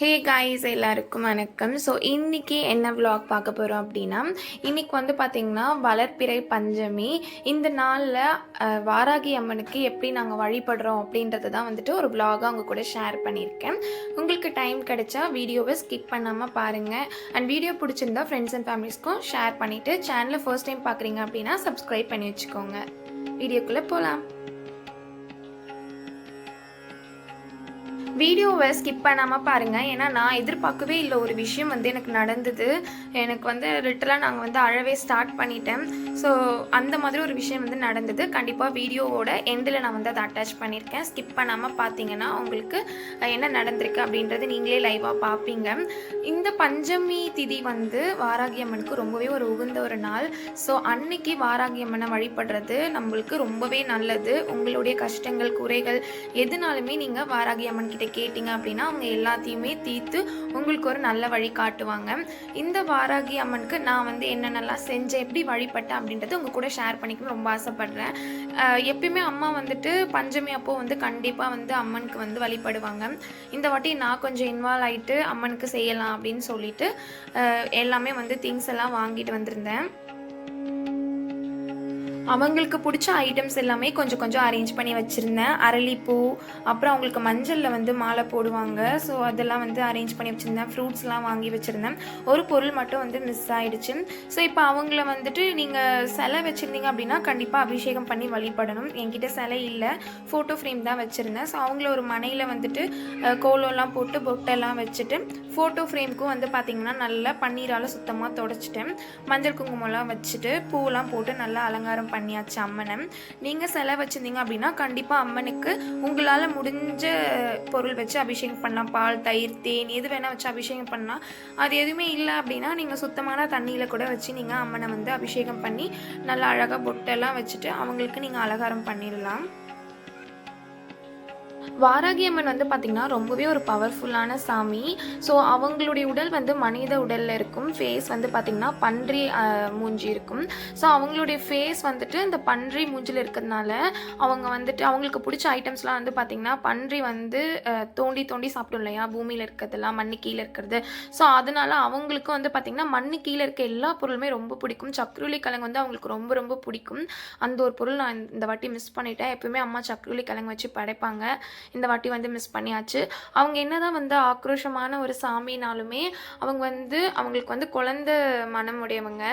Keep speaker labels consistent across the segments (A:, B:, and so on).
A: Hey guys எல்லாருக்கும் வணக்கம். So இன்றைக்கி என்ன விலாக் பார்க்க போகிறோம் அப்படின்னா இன்றைக்கி வந்து பார்த்திங்கன்னா வளர்ப்பிறை பஞ்சமி. இந்த நாளில் வாராகி அம்மனுக்கு எப்படி நாங்கள் வழிபடுறோம் அப்படின்றத தான் வந்துட்டு ஒரு விலாகாக அவங்க கூட ஷேர் பண்ணியிருக்கேன். உங்களுக்கு டைம் கிடைச்சா வீடியோவை ஸ்கிப் பண்ணாமல் பாருங்கள் அண்ட் வீடியோ பிடிச்சிருந்தா ஃப்ரெண்ட்ஸ் அண்ட் ஃபேமிலிஸ்க்கும் ஷேர் பண்ணிவிட்டு சேனலை ஃபர்ஸ்ட் டைம் பார்க்குறீங்க அப்படின்னா சப்ஸ்கிரைப் பண்ணி வச்சுக்கோங்க. வீடியோக்குள்ளே போகலாம் வீடியோவை ஸ்கிப் பண்ணாமல் பாருங்கள் ஏன்னா நான் எதிர்பார்க்கவே இல்லை ஒரு விஷயம் வந்து எனக்கு நடந்தது. எனக்கு வந்து லிட்டலாக நாங்கள் வந்து அழவே ஸ்டார்ட் பண்ணிட்டேன். ஸோ அந்த மாதிரி ஒரு விஷயம் வந்து நடந்தது. கண்டிப்பாக வீடியோவோட எண்டில் நான் வந்து அதை அட்டாச் பண்ணியிருக்கேன் ஸ்கிப் பண்ணாமல் பார்த்தீங்கன்னா உங்களுக்கு என்ன நடந்திருக்கு அப்படின்றது நீங்களே லைவாக பார்ப்பீங்க இந்த பஞ்சமி திதி வந்து வாராகி அம்மனுக்கு ரொம்பவே ஒரு உகந்த ஒரு நாள். ஸோ அன்னைக்கு வாராகி அம்மனை வழிபடுறது நம்மளுக்கு ரொம்பவே நல்லது. உங்களுடைய கஷ்டங்கள் குறைகள் எதுனாலுமே நீங்கள் வாராகி அம்மன் கிட்ட கேட்டிங்க அப்படின்னா அவங்க எல்லாத்தையுமே தீர்த்து உங்களுக்கு ஒரு நல்ல வழி காட்டுவாங்க. இந்த வாராகி அம்மனுக்கு நான் வந்து என்னென்னலாம் செஞ்சேன் எப்படி வழிபட்டேன் அப்படின்றது உங்கள் கூட ஷேர் பண்ணிக்கணும் ரொம்ப ஆசைப்பட்றேன். எப்பயுமே அம்மா வந்துட்டு பஞ்சமி அப்போ வந்து கண்டிப்பாக வந்து அம்மனுக்கு வந்து வழிபடுவாங்க. இந்த வாட்டி நான் கொஞ்சம் இன்வால்வ் ஆகிட்டு அம்மனுக்கு செய்யலாம் அப்படின்னு சொல்லிட்டு எல்லாமே வந்து திங்ஸ் எல்லாம் வாங்கிட்டு வந்திருந்தேன். அவங்களுக்கு பிடிச்ச ஐட்டம்ஸ் எல்லாமே கொஞ்சம் கொஞ்சம் அரேஞ்ச் பண்ணி வச்சுருந்தேன். அரளிப்பூ அப்புறம் அவங்களுக்கு மஞ்சளில் வந்து மாலை போடுவாங்க. ஸோ அதெல்லாம் வந்து அரேஞ்ச் பண்ணி வச்சுருந்தேன். ஃப்ரூட்ஸ்லாம் வாங்கி வச்சுருந்தேன். ஒரு பொருள் மட்டும் வந்து மிஸ் ஆகிடுச்சு ஸோ இப்போ அவங்கள வந்துட்டு நீங்கள் சிலை வச்சுருந்தீங்க அப்படின்னா கண்டிப்பாக அபிஷேகம் பண்ணி வழிபடணும். என்கிட்ட சிலை இல்லை. ஃபோட்டோ ஃப்ரேம் தான் வச்சுருந்தேன். ஸோ அவங்கள ஒரு மனையில் வந்துட்டு கோலம்லாம் போட்டு பொட்டெல்லாம் வச்சுட்டு ஃபோட்டோ ஃப்ரேம்க்கும் வந்து பார்த்திங்கன்னா நல்லா பன்னீரால் சுத்தமாக தொடச்சிட்டேன். மஞ்சள் குங்குமம்லாம் வச்சுட்டு பூவெல்லாம் போட்டு நல்லா அலங்காரம் பண்ணியாச்சு அம்மனை. நீங்கள் சிலை வச்சுருந்தீங்க அப்படின்னா கண்டிப்பாக அம்மனுக்கு உங்களால் முடிஞ்ச பொருள் வச்சு அபிஷேகம் பண்ணலாம். பால் தயிர் தேன் எது வேணால் வச்சு அபிஷேகம் பண்ணலாம். அது எதுவுமே இல்லை அப்படின்னா நீங்கள் சுத்தமான தண்ணியில் கூட வச்சு நீங்கள் அம்மனை வந்து அபிஷேகம் பண்ணி நல்லா அழகாக பொட்டெல்லாம் வச்சுட்டு அவங்களுக்கு நீங்கள் அலங்காரம் பண்ணிடலாம். வாராகி அம்மன் வந்து பார்த்திங்கன்னா ரொம்பவே ஒரு பவர்ஃபுல்லான சாமி. ஸோ அவங்களுடைய உடல் வந்து மனித உடலில் இருக்கும். ஃபேஸ் வந்து பார்த்திங்கன்னா பன்றி மூஞ்சி இருக்கும். ஸோ அவங்களுடைய ஃபேஸ் வந்துட்டு இந்த பன்றி மூஞ்சில் இருக்கிறதுனால அவங்க வந்துட்டு அவங்களுக்கு பிடிச்ச ஐட்டம்ஸ்லாம் வந்து பார்த்திங்கன்னா பன்றி வந்து தோண்டி தோண்டி சாப்பிடும் இல்லையா? பூமியில் இருக்கிறதெல்லாம் மண்ணு கீழே இருக்கிறது. ஸோ அதனால அவங்களுக்கும் வந்து பார்த்திங்கன்னா மண்ணு கீழே இருக்க எல்லா பொருளுமே ரொம்ப பிடிக்கும். சக்ரூலி கிழங்கு வந்து அவங்களுக்கு ரொம்ப ரொம்ப பிடிக்கும். அந்த ஒரு பொருள் நான் இந்த வாட்டி மிஸ் பண்ணிட்டேன். எப்பயுமே அம்மா சக்ரூலி கிழங்கு வச்சு படைப்பாங்க. இந்த வாட்டி வந்து மிஸ் பண்ணியாச்சு. அவங்க என்னதான் வந்து ஆக்ரோஷமான ஒரு சாமினாலுமே அவங்க வந்து அவங்களுக்கு வந்து குழந்த மனம் உடையவங்க.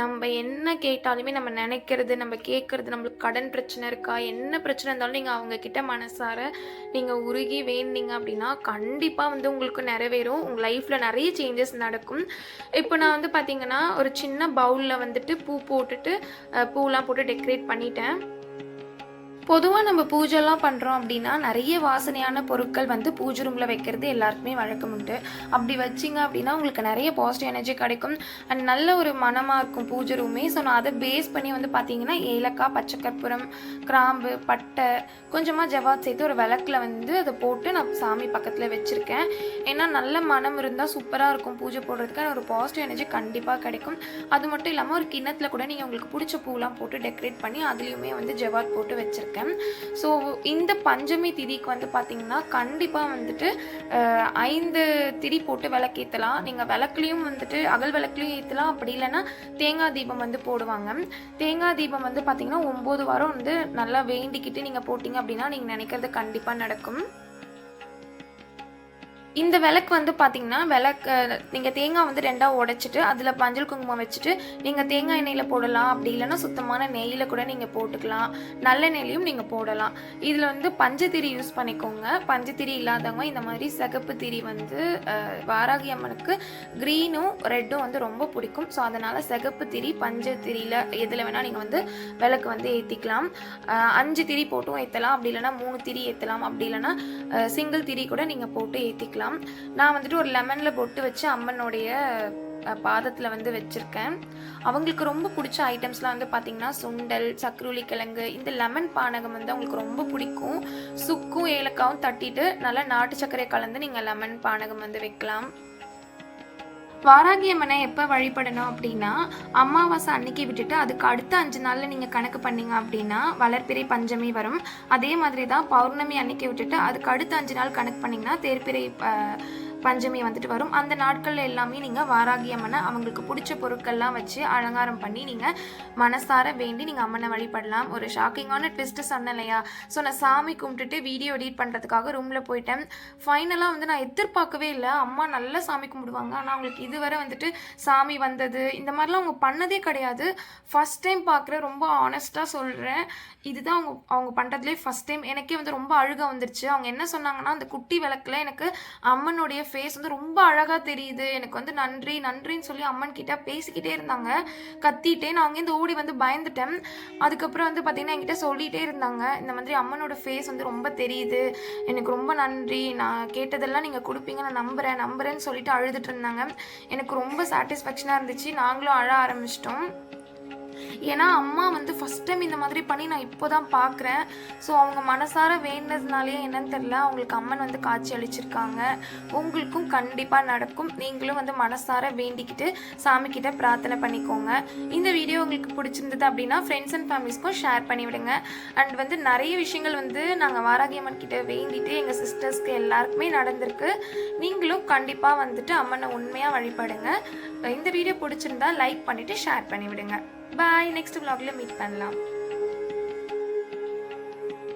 A: நம்ம என்ன கேட்டாலுமே நம்ம நினைக்கிறது நம்ம கேட்கறது நம்மளுக்கு கடன் பிரச்சனை இருக்கா என்ன பிரச்சனை இருந்தாலும் நீங்கள் அவங்க கிட்ட மனசார நீங்கள் உருகி வேண்டிங்க அப்படின்னா கண்டிப்பாக வந்து உங்களுக்கு நிறைவேறும். உங்கள் லைஃப்பில் நிறைய சேஞ்சஸ் நடக்கும். இப்போ நான் வந்து பார்த்தீங்கன்னா ஒரு சின்ன பவுலில் வந்துட்டு பூ போட்டுட்டு பூலாம் போட்டு டெக்கரேட் பண்ணிட்டேன். பொதுவாக நம்ம பூஜைலாம் பண்ணுறோம் அப்படின்னா நிறைய வாசனையான பொருட்கள் வந்து பூஜை ரூமில் வைக்கிறது எல்லாருக்குமே வழக்கம் உண்டு. அப்படி வச்சிங்க அப்படின்னா உங்களுக்கு நிறைய பாசிட்டிவ் எனர்ஜி கிடைக்கும். அண்ட் நல்ல ஒரு மனமாக இருக்கும் பூஜை ரூமே ஸோ நான் அதை பேஸ் பண்ணி வந்து பார்த்தீங்கன்னா ஏலக்காய் பச்சை கற்பூரம் கிராம்பு பட்டை கொஞ்சமாக ஜவாத் சேர்த்து ஒரு விளக்கில் வந்து அதை போட்டு நான் சாமி பக்கத்தில் வச்சுருக்கேன். ஏன்னா நல்ல மனம் இருந்தால் சூப்பராக இருக்கும் பூஜை போடுறதுக்கு. ஒரு பாசிட்டிவ் எனர்ஜி கண்டிப்பாக கிடைக்கும். அது மட்டும் இல்லாமல் ஒரு கிண்ணத்தில் கூட நீங்கள் உங்களுக்கு பிடிச்ச பூலாம் போட்டு டெக்கரேட் பண்ணி அதுலேயுமே வந்து ஜவாத் போட்டு வச்சுருக்கேன். ஸோ இந்த பஞ்சமி திதிக்கு வந்து பார்த்தீங்கன்னா கண்டிப்பாக வந்துட்டு ஐந்து திரி போட்டு விளக்கேற்றலாம் நீங்கள் விளக்குலேயும் வந்துட்டு அகல் விளக்குலையும் ஏற்றலாம் அப்படி இல்லைன்னா தேங்காய் தீபம் வந்து போடுவாங்க. தேங்காய் தீபம் வந்து பார்த்தீங்கன்னா ஒம்பது வாரம் வந்து நல்லா வேண்டிக்கிட்டு நீங்கள் போட்டிங்க அப்படின்னா நீங்கள் நினைக்கிறது கண்டிப்பாக நடக்கும். இந்த விளக்கு வந்து பார்த்தீங்கன்னா விளக்கு நீங்கள் தேங்காய் வந்து ரெண்டாக உடைச்சிட்டு அதில் மஞ்சள் குங்குமம் வச்சுட்டு நீங்கள் தேங்காய் எண்ணெயில் போடலாம். அப்படி இல்லைன்னா சுத்தமான நெய்யில் கூட நீங்கள் போட்டுக்கலாம். நல்ல நெய்லையும் நீங்கள் போடலாம். இதில் வந்து பஞ்சத்திரி யூஸ் பண்ணிக்கோங்க. பஞ்சத்திரி இல்லாதவங்க இந்த மாதிரி சிகப்பு திரி வந்து வாராகி அம்மனுக்கு க்ரீனும் ரெட்டும் வந்து ரொம்ப பிடிக்கும். ஸோ அதனால் சிகப்பு திரி பஞ்சத்திரியில் எதில் வேணால் நீங்கள் வந்து விளக்கு வந்து ஏற்றிக்கலாம் அஞ்சு திரி போட்டும் ஏற்றலாம் அப்படி இல்லைன்னா மூணு திரி ஏற்றலாம் அப்படி இல்லைன்னா சிங்கிள் திரி கூட நீங்கள் போட்டு ஏற்றிக்கலாம் நான் வந்துட்டு ஒரு லெமனில் பொட்டு வச்சு அம்மனுடைய பாதத்தில் வந்து வச்சுருக்கேன். அவங்களுக்கு ரொம்ப பிடிச்ச ஐட்டம்ஸ்லாம் வந்து பார்த்திங்கன்னா சுண்டல் சக்ருளி கிழங்கு இந்த லெமன் பானகம் வந்து அவங்களுக்கு ரொம்ப பிடிக்கும். சுக்கும் ஏலக்காவும் தட்டிட்டு நல்லா நாட்டு சர்க்கரையை கலந்து நீங்கள் லெமன் பானகம் வந்து வைக்கலாம். வாராகியம்மனை எப்போ வழிபடணும் அப்படின்னா அமாவாசை அன்னைக்கு விட்டுட்டு அதுக்கு அடுத்த அஞ்சு நாளில் நீங்கள் கணக்கு பண்ணீங்க அப்படின்னா வளர்ப்பிறை பஞ்சமி வரும். அதே மாதிரி தான் பௌர்ணமி அன்னைக்கு விட்டுட்டு அதுக்கு அடுத்த அஞ்சு நாள் கணக்கு பண்ணிங்கன்னா தேர்ப்பிறை பஞ்சமி வந்துட்டு வரும். அந்த நாட்கள் எல்லாமே நீங்கள் வாராகி அம்மனை அவங்களுக்கு பிடிச்ச பொருட்கள்லாம் வச்சு அலங்காரம் பண்ணி நீங்கள் மனசார வேண்டி நீங்கள் அம்மனை வழிபடலாம். ஒரு ஷாக்கிங்கான ட்விஸ்ட்டு சொன்னேன் இல்லையா ஸோ நான் சாமி கும்பிட்டுட்டு வீடியோ எடிட் பண்ணுறதுக்காக ரூமில் போயிட்டேன். ஃபைனலாக வந்து நான் எதிர்பார்க்கவே இல்லை. அம்மா நல்லா சாமி கும்பிடுவாங்க. ஆனால் அவங்களுக்கு இதுவரை வந்துட்டு சாமி வந்தது இந்த மாதிரிலாம் அவங்க பண்ணதே கிடையாது. ஃபஸ்ட் டைம் பார்க்குற ரொம்ப ஆனஸ்ட்டாக சொல்கிறேன் இதுதான் அவங்க அவங்க பண்ணுறதுலேயே ஃபஸ்ட் டைம் எனக்கே வந்து ரொம்ப அழுக வந்துருச்சு. அவங்க என்ன சொன்னாங்கன்னா அந்த குட்டி விளக்கில் எனக்கு அம்மனுடைய ஃபேஸ் வந்து ரொம்ப அழகாக தெரியுது. எனக்கு வந்து நன்றி நன்றின்னு சொல்லி அம்மன் கிட்ட பேசிக்கிட்டே இருந்தாங்க. கத்திட்டே நான் அங்கேருந்து ஓடி வந்து பயந்துட்டேன். அதுக்கப்புறம் வந்து பார்த்தீங்கன்னா என்கிட்ட சொல்லிகிட்டே இருந்தாங்க. இந்த மாதிரி அம்மனோட ஃபேஸ் வந்து ரொம்ப தெரியுது. எனக்கு ரொம்ப நன்றி. நான் கேட்டதெல்லாம் நீங்கள் கொடுப்பீங்க. நான் நம்புகிறேன் நம்புகிறேன்னு சொல்லிட்டு அழுதுட்டு இருந்தாங்க. எனக்கு ரொம்ப சாட்டிஸ்ஃபேக்ஷனாக இருந்துச்சு. நாங்களும் அழ ஆரம்பிச்சிட்டோம். ஏன்னா அம்மா வந்து ஃபஸ்ட் டைம் இந்த மாதிரி பண்ணி நான் இப்போ தான் பார்க்குறேன் ஸோ அவங்க மனசார வேண்டதுனாலேயே என்னன்னு தெரில அவங்களுக்கு அம்மன் வந்து காட்சி அளிச்சிருக்காங்க. உங்களுக்கும் கண்டிப்பாக நடக்கும். நீங்களும் வந்து மனசார வேண்டிக்கிட்டு சாமிக்கிட்ட பிரார்த்தனை பண்ணிக்கோங்க. இந்த வீடியோ உங்களுக்கு பிடிச்சிருந்தது அப்படின்னா ஃப்ரெண்ட்ஸ் அண்ட் ஃபேமிலிஸ்க்கும் ஷேர் பண்ணிவிடுங்க. அண்ட் வந்து நிறைய விஷயங்கள் வந்து நாங்கள் வாராகியம்மன் கிட்ட வேண்டிட்டு எங்கள் சிஸ்டர்ஸ்க்கு எல்லாருக்குமே நடந்திருக்கு. நீங்களும் கண்டிப்பாக வந்துட்டு அம்மனை உண்மையாக வழிபடுங்க. இந்த வீடியோ பிடிச்சிருந்தா லைக் பண்ணிவிட்டு ஷேர் பண்ணிவிடுங்க. பாய் நெக்ஸ்ட் vlogல மீட் பண்ணலாம்.